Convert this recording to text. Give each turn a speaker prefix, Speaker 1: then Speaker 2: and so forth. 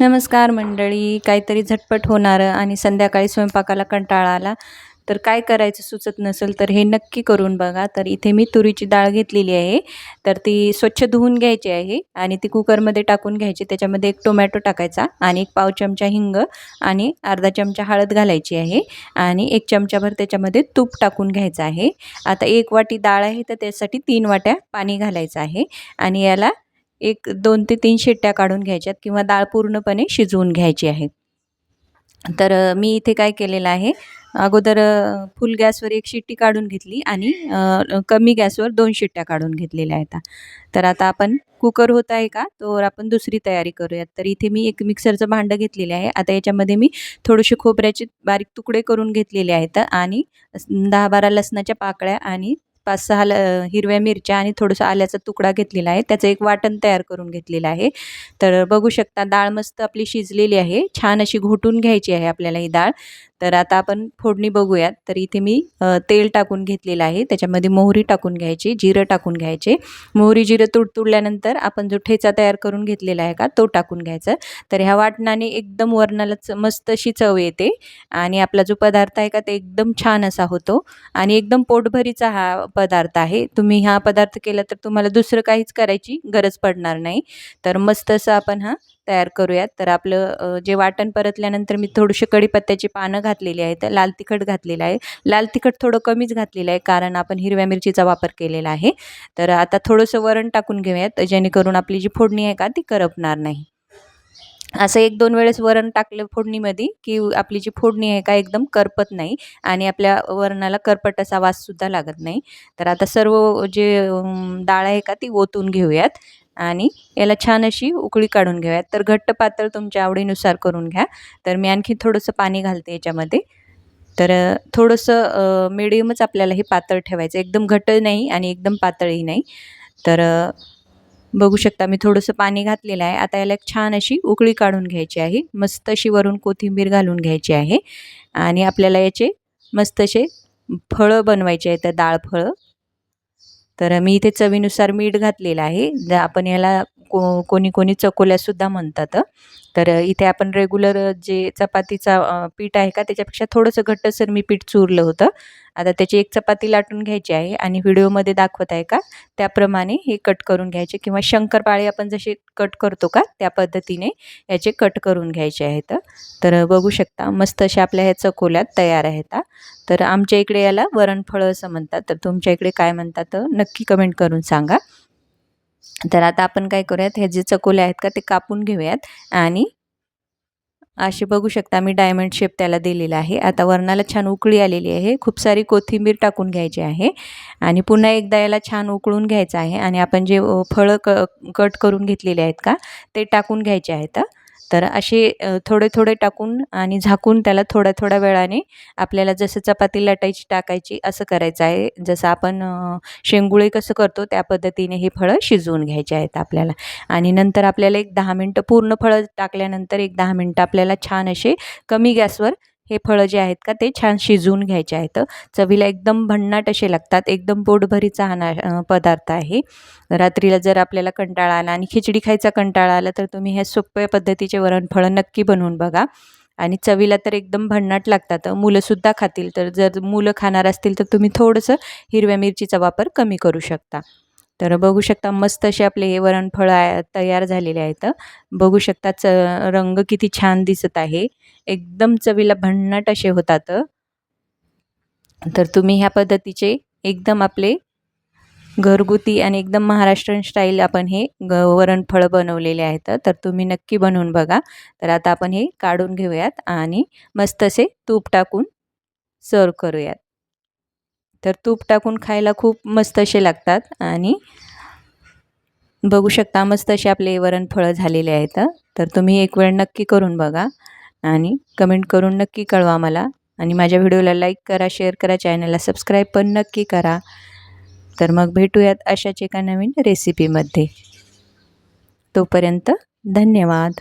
Speaker 1: नमस्कार मंडळी काहीतरी झटपट होणारं आणि संध्याकाळी स्वयंपाकाला कंटाळा आला. तर काय करायचं सुचत नसेल तर हे नक्की करून बघा. तर इथे मी तुरीची डाळ घेतलेली आहे. तर ती स्वच्छ धुवून घ्यायची आहे आणि ती कुकरमध्ये टाकून घ्यायची. त्याच्यामध्ये एक टोमॅटो टाकायचा आणि एक पाव चमचा हिंग आणि अर्धा चमचा हळद घालायची आहे आणि एक चमचाभर त्याच्यामध्ये तूप टाकून घ्यायचं आहे. आता एक वाटी डाळ आहे तर त्यासाठी तीन वाट्या पाणी घालायचं आहे आणि याला एक दोन ते तीन शिट्ट्या काढून घ्यायच्यात किंवा डाळ पूर्णपणे शिजवून घ्यायची आहे. तर मी इथे काय केलेलं आहे अगोदर फुल गॅसवर एक शिट्टी काढून घेतली आणि कमी गॅसवर दोन शिट्ट्या काढून घेतलेल्या आहेत. तर आता आपण कुकर होत आहे का? तर आपण दुसरी तयारी करूयात. तर इथे मी एक मिक्सरचं भांडं घेतलेले आहे. आता याच्यामध्ये मी थोडेसे खोबऱ्याचे बारीक तुकडे करून घेतलेले आहेत आणि दहा बारा लसणाच्या पाकळ्या आणि पाच सहा ल हिरव्या मिरच्या आणि थोडंसं आल्याचा तुकडा घेतलेला आहे. त्याचं एक वाटण तयार करून घेतलेलं आहे. तर बघू शकता डाळ मस्त आपली शिजलेली आहे. छान अशी घोटून घ्यायची आहे आपल्याला ही डाळ. तर आता आपण फोडणी बघूयात. तर इथे मी तेल टाकून घेतलेलं आहे. त्याच्यामध्ये मोहरी टाकून घ्यायची जिरं टाकून घ्यायचे. मोहरी जिरं तुडतुडल्यानंतर आपण जो ठेचा तयार करून घेतलेला आहे का तो टाकून घ्यायचा. तर ह्या वाटणाने एकदम वरणाला च मस्त अशी चव येते आणि आपला जो पदार्थ आहे का ते एकदम छान असा होतो. आणि एकदम पोटभरीचा हा पदार्थ आहे. तुम्ही हा पदार्थ केला तर तुम्हाला दुसरं काहीच करायची गरज पडणार नाही. तर मस्त असं आपण हा तयार करूयात. तर आपलं जे वाटण परतल्यानंतर मी थोडीशी कढीपत्त्याची पानं घातलेली आहेत. लाल तिखट घातलेलं आहे. लाल तिखट थोडं कमीच घातलेलं आहे कारण आपण हिरव्या मिरचीचा वापर केलेला आहे. तर आता थोडंसं वरण टाकून घेऊयात जेणेकरून आपली जी फोडणी आहे का ती करपणार नाही. असं एक दोन वेळेस वरण टाकलं फोडणीमध्ये की आपली जी फोडणी आहे का एकदम करपत नाही आणि आपल्या वरणाला करपट असा वाससुद्धा लागत नाही. तर आता सर्व जे डाळ आहे का ती ओतून घेऊयात. आणि याला छान अशी उकळी काढून घेऊयात. तर घट्ट पातळ तुमच्या आवडीनुसार करून घ्या. तर मी आणखी थोडंसं पाणी घालते याच्यामध्ये. तर थोडंसं मिडियमच आपल्याला हे पातळ ठेवायचं. एकदम घट्ट नाही आणि एकदम पातळही नाही. तर बघू शकता मी थोडंसं पाणी घातलेलं आहे. आता याला एक छान अशी उकळी काढून घ्यायची आहे. मस्त अशी वरून कोथिंबीर घालून घ्यायची आहे. आणि आपल्याला याचे मस्त असे फळं बनवायचे आहेत डाळ फळं. तर मी इथे चवीनुसार मीठ घातलेलं आहे. ज आपण याला को कोणी कोणी चकोल्यासुद्धा म्हणतात तर इथे आपण रेग्युलर जे चपातीचा पीठ आहे का त्याच्यापेक्षा थोडंसं घट्टसर मी पीठ चुरलं होतं. आता त्याची एक चपाती लाटून घ्यायची आहे आणि व्हिडिओमध्ये दाखवत आहे का? त्याप्रमाणे हे कट करून घ्यायचे किंवा शंकरपाळे आपण जसे कट करतो का त्या पद्धतीने याचे कट करून घ्यायचे आहेत तर बघू शकता मस्त अशा आपल्या ह्या चकोल्यात तयार आहेत तर आमच्या इकडे याला वरणफळं असं म्हणतात. तर तुमच्या इकडे काय म्हणतात नक्की कमेंट करून सांगा. तर आता आपण काय करूयात हे जे चकोले आहेत का ते कापून घेऊयात आणि असे बघू शकता मी डायमंड शेप त्याला दिलेला आहे. आता वरणाला छान उकळी आलेली आहे. खूप सारी कोथिंबीर टाकून घ्यायची आहे आणि पुन्हा एकदा याला छान उकळून घ्यायचं आहे आणि आपण जे फळं क कट करून घेतलेले आहेत का ते टाकून घ्यायचे आहेत. तर असे थोडे थोडे टाकून आणि झाकून त्याला थोड्या थोड्या वेळाने आपल्याला जसं चपाती लाटायची टाकायची असं करायचं आहे. जसं आपण शेंगुळे कसं करतो त्या पद्धतीने हे फळं शिजवून घ्यायचे आहेत आपल्याला. आणि नंतर आपल्याला एक दहा मिनटं पूर्ण फळं टाकल्यानंतर एक दहा मिनटं आपल्याला छान असे कमी गॅसवर हे फळं जे आहेत का ते छान शिजवून घ्यायचे आहेत. चवीला एकदम भन्नाट असे लागतात. एकदम पोटभरीचा हा ना पदार्थ आहे. रात्रीला जर आपल्याला कंटाळा आला आणि खिचडी खायचा कंटाळा आला तर तुम्ही ह्या सोप्या पद्धतीचे वरणफळं नक्की बनवून बघा. आणि चवीला तर एकदम भन्नाट लागतात. मुलंसुद्धा खातील तर जर मुलं खाणार असतील तर तुम्ही थोडंसं हिरव्या मिरचीचा वापर कमी करू शकता. तर बघू शकता मस्त असे आपले हे वरणफळं तयार झालेले आहेत. बघू शकता च रंग किती छान दिसत आहे. एकदम चवीला भन्नाट असे होतात. तर तुम्ही ह्या पद्धतीचे एकदम आपले घरगुती आणि एकदम महाराष्ट्रीयन स्टाईल आपण हे ग वरणफळं बनवलेले आहेत. तर तुम्ही नक्की बनवून बघा. तर आता आपण हे काढून घेऊयात आणि मस्त असे तूप टाकून सर्व करूयात. तर तूप टाकून खायला खूप मस्त असे लागतात आणि बघू शकता मस्त असे आपले वरणफळं झालेले आहेत. तर तुम्ही एक वेळ नक्की करून बघा आणि कमेंट करून नक्की कळवा मला. आणि माझ्या व्हिडिओला लाईक करा शेअर करा चॅनलला सबस्क्राईब पण नक्की करा. तर मग भेटूयात अशाच एका नवीन रेसिपीमध्ये तोपर्यंत धन्यवाद.